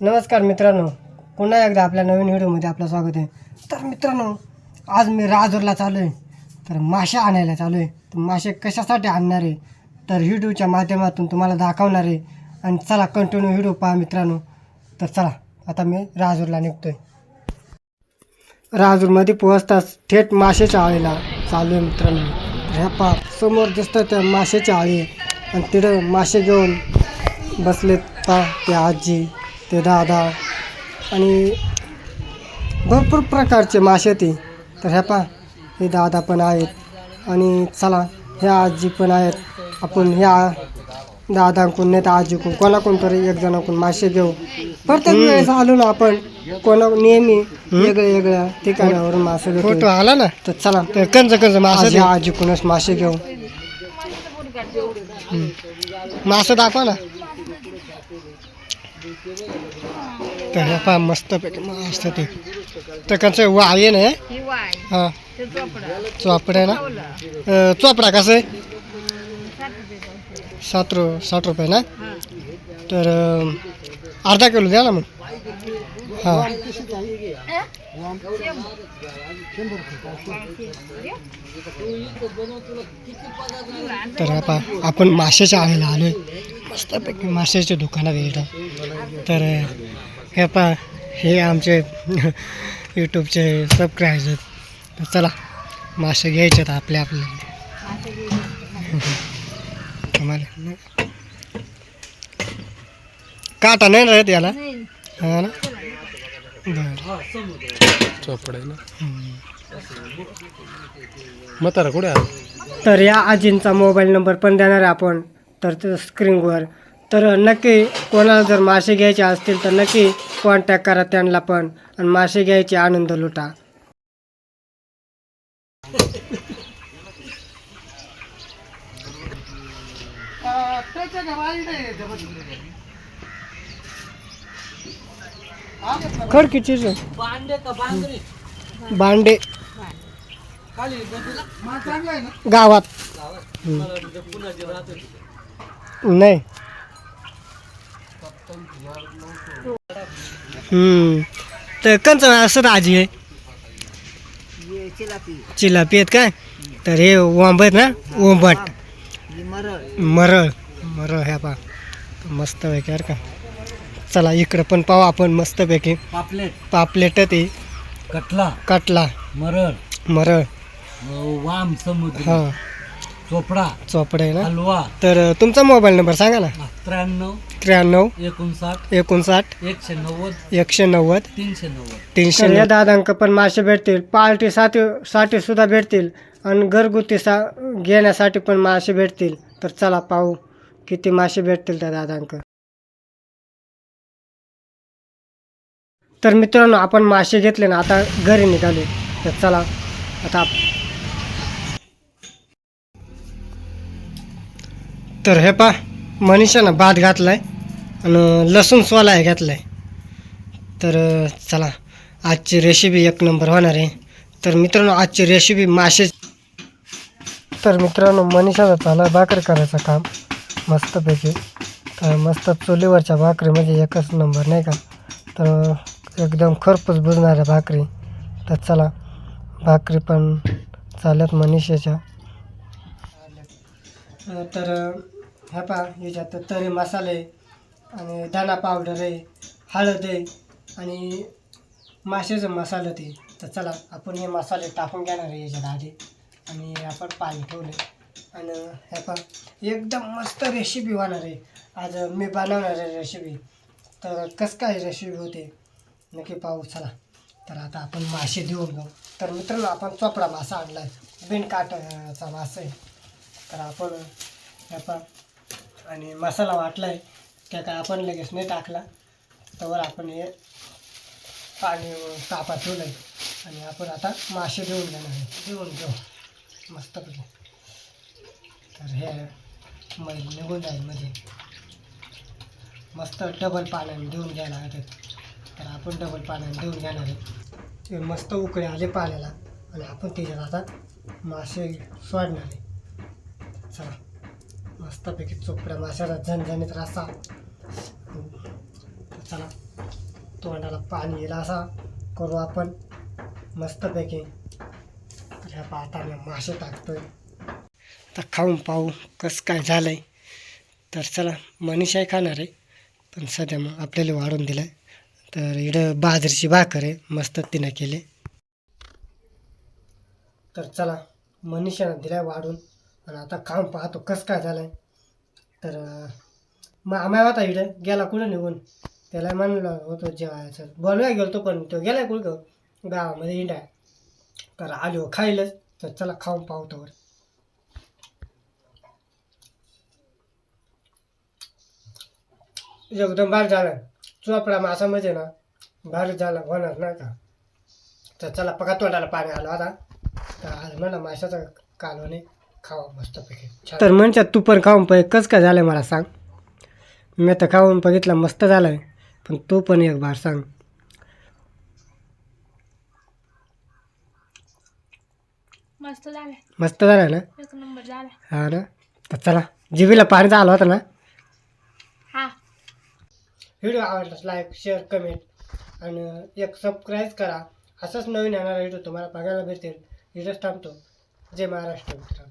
नमस्कार मित्रांनो. पुन्हा एकदा आपल्या नवीन व्हिडिओमध्ये आपलं स्वागत आहे. तर मित्रांनो आज मी राजूरला चालू आहे तर मासे आणायला चालू आहे तर मासे कशासाठी आणणार आहे? तर व्हिडिओच्या माध्यमातून तुम्हाला दाखवणार आहे. आणि चला कंटिन्यू व्हिडिओ पहा मित्रांनो. तर चला आता मी राजूरला निघतो आहे राजूरमध्ये पोहोचताच थेट माशेच्या आळीला चालू आहे मित्रांनो ह्या पहा समोर दिसतं त्या माशेच्या आळी. आहे. आणि तिथं मासे घेऊन बसलेत पा ते आजी. ते दादा आणि भरपूर प्रकारचे मासे ते. तर ह्या पा हे दादा पण आहेत आणि चला ह्या आजी पण आहेत. आपण ह्या दादांकडून नाही तर आजीकडून कोणाकडून तरी एक जणाकडून मासे घेऊ. प्रत्येक वेळेस आलो ना आपण कोणा नेहमी वेगळ्या वेगळ्या ठिकाणावरून मासे घेतो फोटो आला ना? तर चला. तर कंच कंच मासे आजी आजीकडूनच मासे घेऊ. मासे दाखवा ना. तर हे पहा मस्त पैकी मस्त ते. तर कंच वाळे ना ही? वाय हा. ते चोपडा. चोपडा ना? चोपडा कसं आहे. सात रु साठ रुपये ना. तर अर्धा किलो द्या ना मग. हां. तर आता आपण माशाच्या आळीला आलो आहे मस्तपैकी माशाच्या दुकानात येतं तर हे पा हे आमचे यूट्यूबचे सबस्क्रायबर्स आहेत. तर चला मासे घ्यायचे आहेत आपल्या आपल्याला तुम्हाला. काटा नाही राहत याला? नाही. हा ना? बरं. तर या आजींचा मोबाईल नंबर पण देणार आहे आपण. तर स्क्रीनवर तर नक्की कोणाला जर मासे घ्यायचे असतील तर नक्की कॉन्टॅक्ट करा त्यांना पण. आणि मासे घ्यायचे आनंद लुटा. खडकीची भांडे. गावात. नाही. तर कंच असं आजी आहे? चिलापी आहेत काय? तर हे वांब आहेत ना? ओंबट. मरळ. मरळ ह्या पा मस्त पैकी अरे का. चला इकडं पण पाहू आपण मस्तपैकी पापलेट. पापलेट ते. कटला. कटला. मरळ. मरळ. वाम समुद्र. हां. चोपडा चोपडे ना? हलवा. तर तुमचा मोबाईल नंबर सांगा ना. त्र्याण्णव त्र्याण्णव एकोणसाठ एकोणसाठ एकशे नव्वद एकशे नव्वद तीनशे नव्वद तीनशे या दादांक पण मासे भेटतील पार्टी साठी साठी सुद्धा भेटतील आणि घरगुती सा घेण्यासाठी पण मासे भेटतील. तर चला पाहू किती मासे भेटतील त्या दादांक. तर मित्रांनो आपण मासे घेतले ना आता घरी निघाले तर चला आता आप- तर हे पा मनीषानं भात घातलाय आणि लसूण सोलाय घातलाय. तर चला आजची रेसिपी एक नंबर होणार आहे. तर मित्रांनो आजची रेसिपी मासे तर मित्रांनो मनीषाचा झाला भाकरी करायचं काम मस्तपैकी. तर मस्त चुलीवरच्या भाकरी म्हणजे एकच नंबर नाही का? तर एकदम खरपूस बुजणाऱ्या भाकरी. तर चला भाकरी पण चालत मनीषाच्या. तर ह्या पहा याच्यात तरी मसाले आणि दाणा पावडर आहे हळद आहे आणि माशाचं मसालं ते. तर चला आपण हे मसाले टाकून घेणार आहे याच्यात आधी. आणि आपण पाणी ठेवले आणि ह्या पण एकदम मस्त रेसिपी होणार आहे. आज मी बनवणार आहे रेसिपी तर कसं काय रेसिपी होते? नक्की पाहू चला. तर आता आपण मासे देऊन घेऊ तर मित्रांनो आपण चोपडा मासा आणला आहे बिन काटाचा मासा आहे. तर आपण ह्या पण आणि मसाला वाटला आहे त्या काय आपण लगेच नाही टाकला. तर आपण हे पाणी तापा ठेवलं आहे आणि आपण आता मासे देऊन देणार आहे. देऊन घेऊ मस्तपैकी. तर हे मैल निघून जाईल म्हणजे मस्त डबल पाण्याने देऊन घ्यायला लागतात. तर आपण डबल पाण्याने देऊन घेणार आहे. ते मस्त उकळे आले पाण्याला. आणि आपण त्याच्यात आता मासे सोडणार आहे. चला. मस्तपैकी चोपड्या माशाला झणझणीत रसा चला तोंडाला पाणी येईल असा करू आपण. मस्तपैकी तर ह्या पाहताना मासे टाकतोय. तर खाऊन पाहू कसं काय झालं आहे तर चला मनीषाही खाणार आहे पण सध्या मग आपल्याला वाढून दिलं तर इकडं बाजरीची भाकर आहे मस्त तिनं केले. तर चला मनीषानं दिलाय वाढून. आणि आता खाऊन पाहतो कसं काय झालंय. तर अं, मामा होता इकडे गेला कुठं निघून? त्याला म्हणलं होतं जेवायचं बोलवाय गेलो तो पण तो गेला कुठं गावामध्ये इंडा तर आलो खाईलच तर चला खाऊन पाहतो वर एकदम बाहेर झालं. चोपडा मासामध्ये ना भारी झाला होणार नाही का? तर चला पका तोंडाला पाणी आलं आता. तर आज म्हणलं माशाचा कालवणे. खावा मस्तपैकी तर म्हणतात तू पण खाऊन पाहि कसं काय झालं मला सांग. मी तर खाऊन बघितलं मस्त झालं पण तू पण एक बार सांग. मस्त झालंय. मस्त झालं ना? एक नंबर झाला हा ना? तर चला जिबीला पाणी आलं होतं ना? हा. व्हिडिओ आवडलास लाईक शेअर कमेंट आणि एक सबस्क्राईब करा. असंच नवीन येणारा व्हिडिओ तुम्हाला बघायला भेटेल. इथंच थांबतो. जय महाराष्ट्र मित्रांनो.